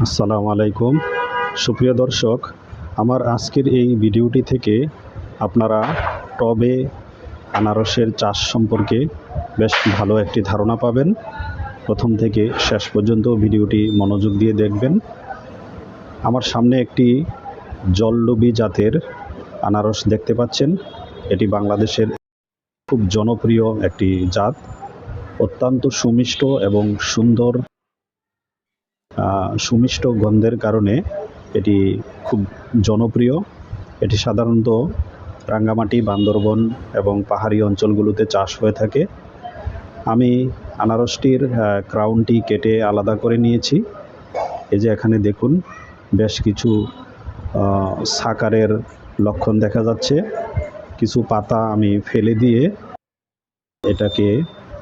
আসসালামু আলাইকুম। সুপ্রিয় দর্শক, আমার আজকের এই ভিডিওটি থেকে আপনারা টবে আনারসের চাষ সম্পর্কে বেশ ভালো একটি ধারণা পাবেন। প্রথম থেকে শেষ পর্যন্ত ভিডিওটি মনোযোগ দিয়ে দেখবেন। আমার সামনে একটি জললবি জাতের আনারস দেখতে পাচ্ছেন। এটি বাংলাদেশের খুব জনপ্রিয় একটি জাত। অত্যন্ত সুমিষ্ট এবং সুন্দর সুমিষ্ট গন্ধের কারণে এটি খুব জনপ্রিয়। এটি সাধারণত রাঙ্গামাটি, বান্দরবন এবং পাহাড়ি অঞ্চলগুলোতে চাষ হয়ে থাকে। আমি আনারসটির ক্রাউনটি কেটে আলাদা করে নিয়েছি। এই যে এখানে দেখুন, বেশ কিছু সাকারের লক্ষণ দেখা যাচ্ছে। কিছু পাতা আমি ফেলে দিয়ে এটাকে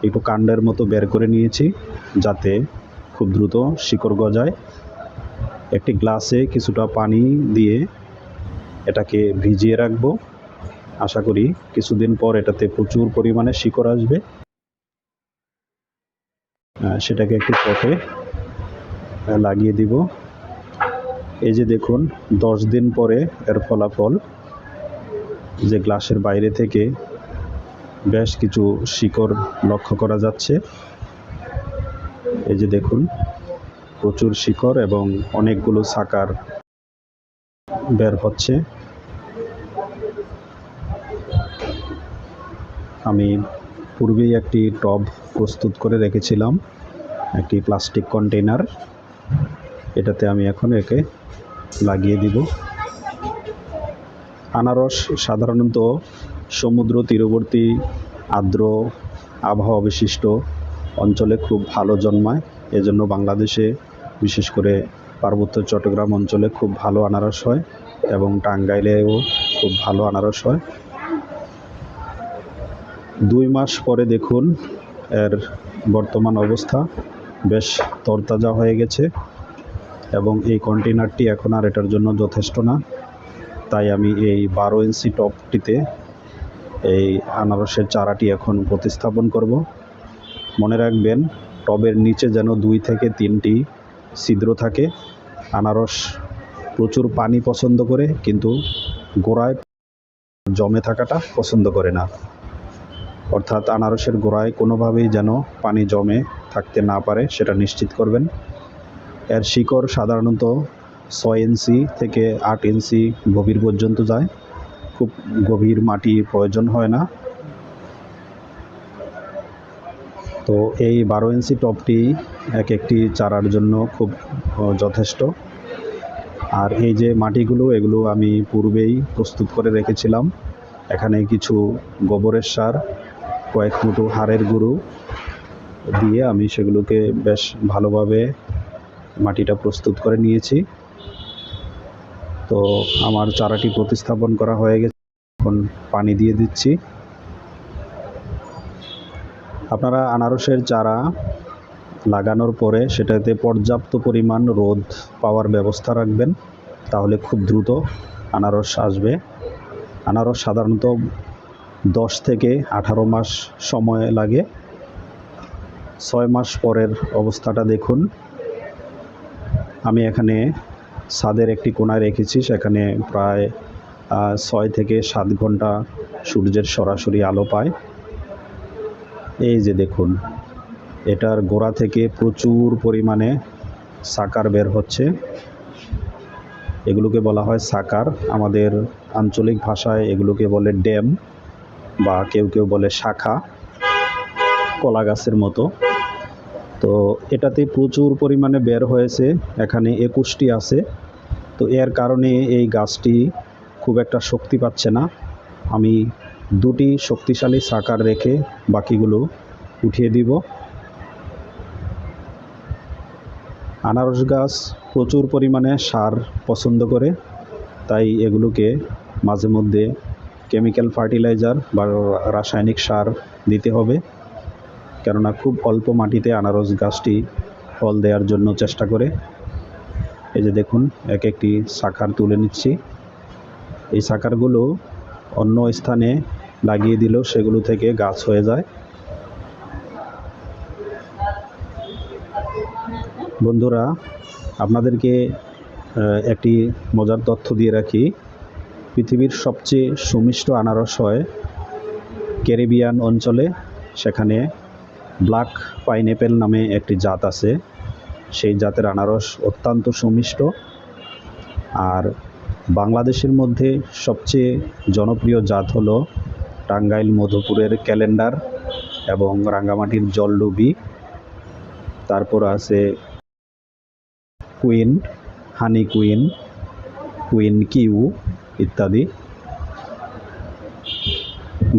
একটু কাণ্ডের মতো বের করে নিয়েছি, যাতে খুব দ্রুত শিকড় গজায়। একটি গ্লাসে কিছুটা পানি দিয়ে এটাকে ভিজিয়ে রাখব। আশা করি কিছুদিন পর এটাতে প্রচুর পরিমাণে শিকড় আসবে। সেটাকে একটি পটে লাগিয়ে দিব। এই যে দেখুন, দশ দিন পরে এর ফলাফল। যে গ্লাসের বাইরে থেকে বেশ কিছু শিকড় লক্ষ্য করা যাচ্ছে। এই যে দেখুন, প্রচুর শিকড় এবং অনেকগুলো সাকার বের হচ্ছে। আমি পূর্বেই একটি টব প্রস্তুত করে রেখেছিলাম, একটি প্লাস্টিক কন্টেইনার। এটাতে আমি এখন একে লাগিয়ে দিব। আনারস সাধারণত সমুদ্র তীরবর্তী আর্দ্র আবহাওয়া বিশিষ্ট। অঞ্চলে খুব ভালো জন্মায়। এজন্য বাংলাদেশে, বিশেষ করে পার্বত্য চট্টগ্রাম অঞ্চলে খুব ভালো আনারস হয় এবং টাঙ্গাইলেও খুব ভালো আনারস হয়। দুই মাস পরে দেখুন, এর বর্তমান অবস্থা বেশ তরতাজা হয়ে গেছে এবং এই কন্টেনারটি এখন আর এটার জন্য যথেষ্ট না। তাই আমি এই বারো ইঞ্চি টপটিতে এই আনারসের চারাটি এখন প্রতিস্থাপন করব। মনে রাখবেন, টবের নিচে যেন দুই থেকে তিনটি ছিদ্র থাকে। আনারস প্রচুর পানি পছন্দ করে, কিন্তু গোড়ায় জমে থাকাটা পছন্দ করে না। অর্থাৎ আনারসের গোড়ায় কোনোভাবেই যেন পানি জমে থাকতে না পারে, সেটা নিশ্চিত করবেন। এর শিকড় সাধারণত ছয় ইঞ্চি থেকে আট ইঞ্চি গভীর পর্যন্ত যায়। খুব গভীর মাটি প্রয়োজন হয় না। তো এই বারো ইঞ্চি টপটি এক একটি চারার জন্য খুব যথেষ্ট। আর এই যে মাটিগুলো, এগুলো আমি পূর্বেই প্রস্তুত করে রেখেছিলাম। এখানে কিছু গোবরের সার, কয়েক মুঠো হাড়ের গুঁড়ো দিয়ে আমি সেগুলোকে বেশ ভালোভাবে মাটিটা প্রস্তুত করে নিয়েছি। তো আমার চারাটি প্রতিস্থাপন করা হয়ে গেছে। এখন পানি দিয়ে দিচ্ছি। আপনারা আনারসের চারা লাগানোর পরে সেটাতে পর্যাপ্ত পরিমাণ রোদ পাওয়ার ব্যবস্থা রাখবেন, তাহলে খুব দ্রুত আনারস আসবে। আনারস সাধারণত দশ থেকে আঠারো মাস সময় লাগে। ছয় মাস পরের অবস্থাটা দেখুন। আমি এখানে ছাদের একটি কোনায় রেখেছি, সেখানে প্রায় ছয় থেকে সাত ঘণ্টা সূর্যের সরাসরি আলো পায়। এই যে দেখুন, এটার গোড়া থেকে প্রচুর পরিমাণে সাকার বের হচ্ছে। এগুলোকে বলা হয় সাকার। আমাদের আঞ্চলিক ভাষায় এগুলোকে বলে ড্যাম বা কেউ কেউ বলে শাখা, কলা গাছের মতো। তো এটাতে প্রচুর পরিমাণে বের হয়েছে, এখানে একুশটি আছে। তো এর কারণে এই গাছটি খুব একটা শক্তি পাচ্ছে না। আমি দুটি শক্তিশালী সাকার রেখে বাকিগুলো উঠিয়ে দিব। আনারস গাছ প্রচুর পরিমাণে সার পছন্দ করে, তাই এগুলোকে মাঝে মধ্যে কেমিক্যাল ফার্টিলাইজার বা রাসায়নিক সার দিতে হবে, কেননা খুব অল্প মাটিতে আনারস গাছটি ফল দেওয়ার জন্য চেষ্টা করে। এই যে দেখুন, এক একটি শাখার তুলে নিচ্ছি। এই শাখারগুলো অন্য স্থানে লাগিয়ে দিলেও সেগুলো থেকে গাছ হয়ে যায়। বন্ধুরা, আপনাদেরকে একটি মজার তথ্য দিয়ে রাখি। পৃথিবীর সবচেয়ে সুমিষ্ট আনারস হয় ক্যারিবিয়ান অঞ্চলে। সেখানে ব্ল্যাক পাইনঅ্যাপেল নামে একটি জাত আছে। সেই জাতের আনারস অত্যন্ত সুমিষ্ট আর বাংলাদেশের মধ্যে সবচেয়ে জনপ্রিয় জাত হলো টাঙ্গাইল মধুপুরের ক্যালেন্ডার এবং রাঙ্গামাটির জলডুবি। তারপর আছে queen, honey queen queen Q ইত্যাদি।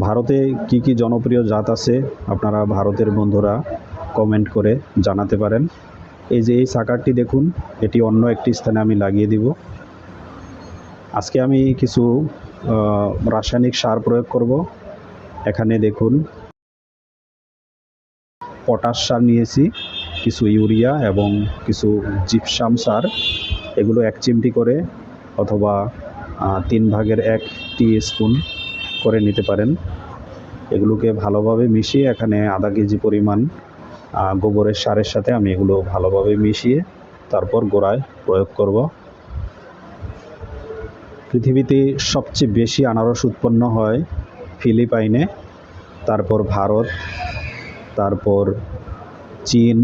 ভারতে কি কি জনপ্রিয় জাত আছে আপনারা ভারতের বন্ধুরা কমেন্ট করে জানাতে পারেন। এই যে এই সাকারটি দেখুন, এটি অন্য একটি স্থানে আমি লাগিয়ে দিব। আজকে আমি কিছু রাসায়নিক সার প্রয়োগ করব। এখানে দেখুন, পটাশ সার নিয়েছি, কিছু ইউরিয়া এবং কিছু জিপসাম সার। এগুলো এক চিমটি করে অথবা তিন ভাগের এক টি স্পুন করে নিতে পারেন। এগুলোকে ভালোভাবে মিশিয়ে এখানে আধা কেজি পরিমাণ গোবরের সারের সাথে আমি এগুলো ভালোভাবে মিশিয়ে তারপর গোড়ায় প্রয়োগ করব। পৃথিবীতে সবচেয়ে বেশি আনারস উৎপন্ন হয় ফিলিপাইনে, তারপর ভারত, তারপর চীন,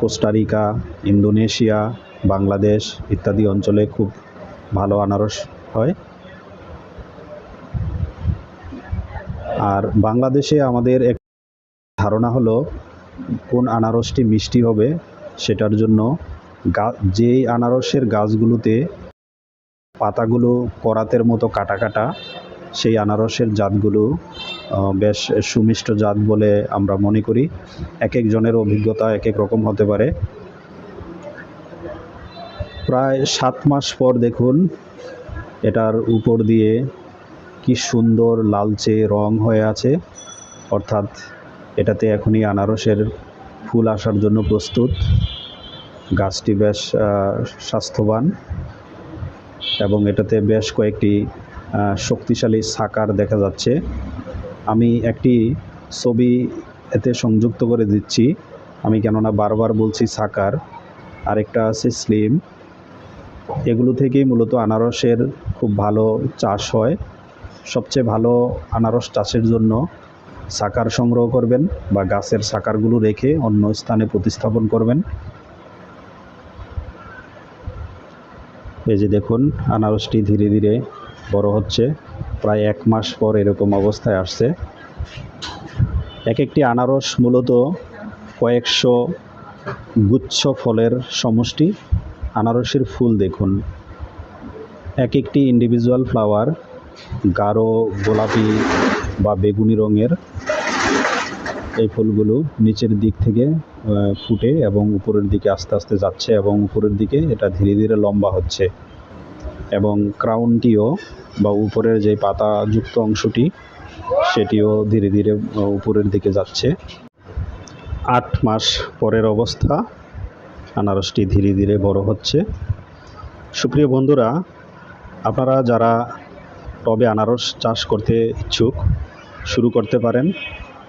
কোস্টারিকা, ইন্দোনেশিয়া, বাংলাদেশ ইত্যাদি অঞ্চলে খুব ভালো আনারস হয়। আর বাংলাদেশে আমাদের এক ধারণা হলো কোন আনারসটি মিষ্টি হবে সেটার জন্য গা যেই আনারসের গাছগুলোতে পাতাগুলো করাতের মতো কাটা কাটা, সেই আনারসের জাতগুলো বেশ সুমিষ্ট জাত বলে আমরা মনে করি। এক একজনের অভিজ্ঞতা এক এক রকম হতে পারে। প্রায় সাত মাস পর দেখুন, এটার উপর দিয়ে কি সুন্দর লালচে রং হয়ে আছে। অর্থাৎ এটাতে এখনই আনারসের ফুল আসার জন্য প্রস্তুত। গাছটি বেশ স্বাস্থ্যবান। এবং এটাতে বেশ কয়েকটি শক্তিশালী সাকার দেখা যাচ্ছে। আমি একটি ছবি এতে সংযুক্ত করে দিচ্ছি। আমি কেননা বারবার বলছি সাকার, আরেকটা আছে স্লিম। এগুলো থেকেই মূলত আনারসের খুব ভালো চাষ হয়। সবচেয়ে ভালো আনারস চাষের জন্য সাকার সংগ্রহ করবেন বা গাছের সাকারগুলো রেখে অন্য স্থানে প্রতিস্থাপন করবেন। এই যে দেখুন, আনারসটি ধীরে ধীরে বড় হচ্ছে। প্রায় এক মাস পর এরকম অবস্থায় আসছে। এক একটি আনারস মূলত কয়েকশো গুচ্ছ ফলের সমষ্টি। আনারসের ফুল দেখুন। এক একটি ইন্ডিভিজুয়াল ফ্লাওয়ার গাঢ় গোলাপি বা বেগুনি রঙের। এই ফুলগুলো নিচের দিক থেকে ফুটে এবং উপরের দিকে আস্তে আস্তে যাচ্ছে এবং উপরের দিকে এটা ধীরে ধীরে লম্বা হচ্ছে। এবং ক্রাউনটিও বা উপরের যে পাতাযুক্ত অংশটি, সেটিও ধীরে ধীরে উপরের দিকে যাচ্ছে। আট মাস পরের অবস্থা, আনারসটি ধীরে ধীরে বড় হচ্ছে। সুপ্রিয় বন্ধুরা, আপনারা যারা টবে আনারস চাষ করতে ইচ্ছুক, শুরু করতে পারেন।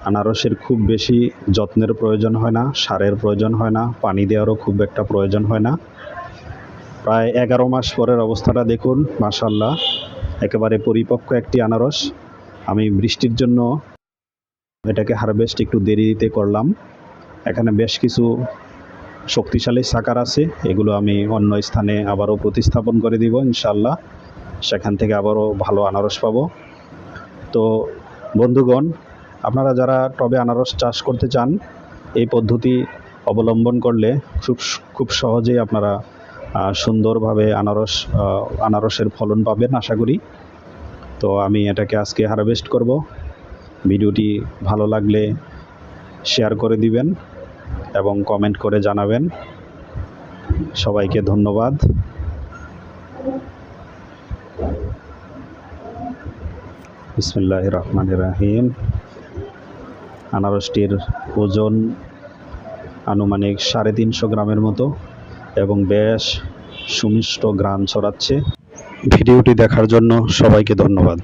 আনারসের খুব বেশি যত্নের প্রয়োজন হয় না, সারের প্রয়োজন হয় না, পানি দেওয়ারও খুব একটা প্রয়োজন হয় না। প্রায় এগারো মাস পরের অবস্থাটা দেখুন মাশাল্লাহ একেবারে পরিপক্ক একটি আনারস। আমি বৃষ্টির জন্য এটাকে হারভেস্ট একটু দেরিতে করলাম। এখানে বেশ কিছু শক্তিশালী সাকার আছে, এগুলো আমি অন্য স্থানে আবারও প্রতিস্থাপন করে দিব ইনশাল্লাহ সেখান থেকে আবারও ভালো আনারস পাবো। তো বন্ধুগণ আপনারা যারা টবে আনারস চাষ করতে চান, এই পদ্ধতি অবলম্বন করলে খুব খুব সহজেই আপনারা সুন্দরভাবে আনারস আনারসের ফলন পাবেন, আশা করি। তো আমি এটাকে আজকে হারভেস্ট করব। ভিডিওটি ভালো লাগলে শেয়ার করে দিবেন এবং কমেন্ট করে জানাবেন। সবাইকে ধন্যবাদ। বিসমুল্লাহ রহমান রাহিম। আনারসটির ওজন আনুমানিক সাড়ে তিনশো গ্রামের মতো এবং বেশ সুমিষ্ট গ্রাম ছড়াচ্ছে। ভিডিওটি দেখার জন্য সবাইকে ধন্যবাদ।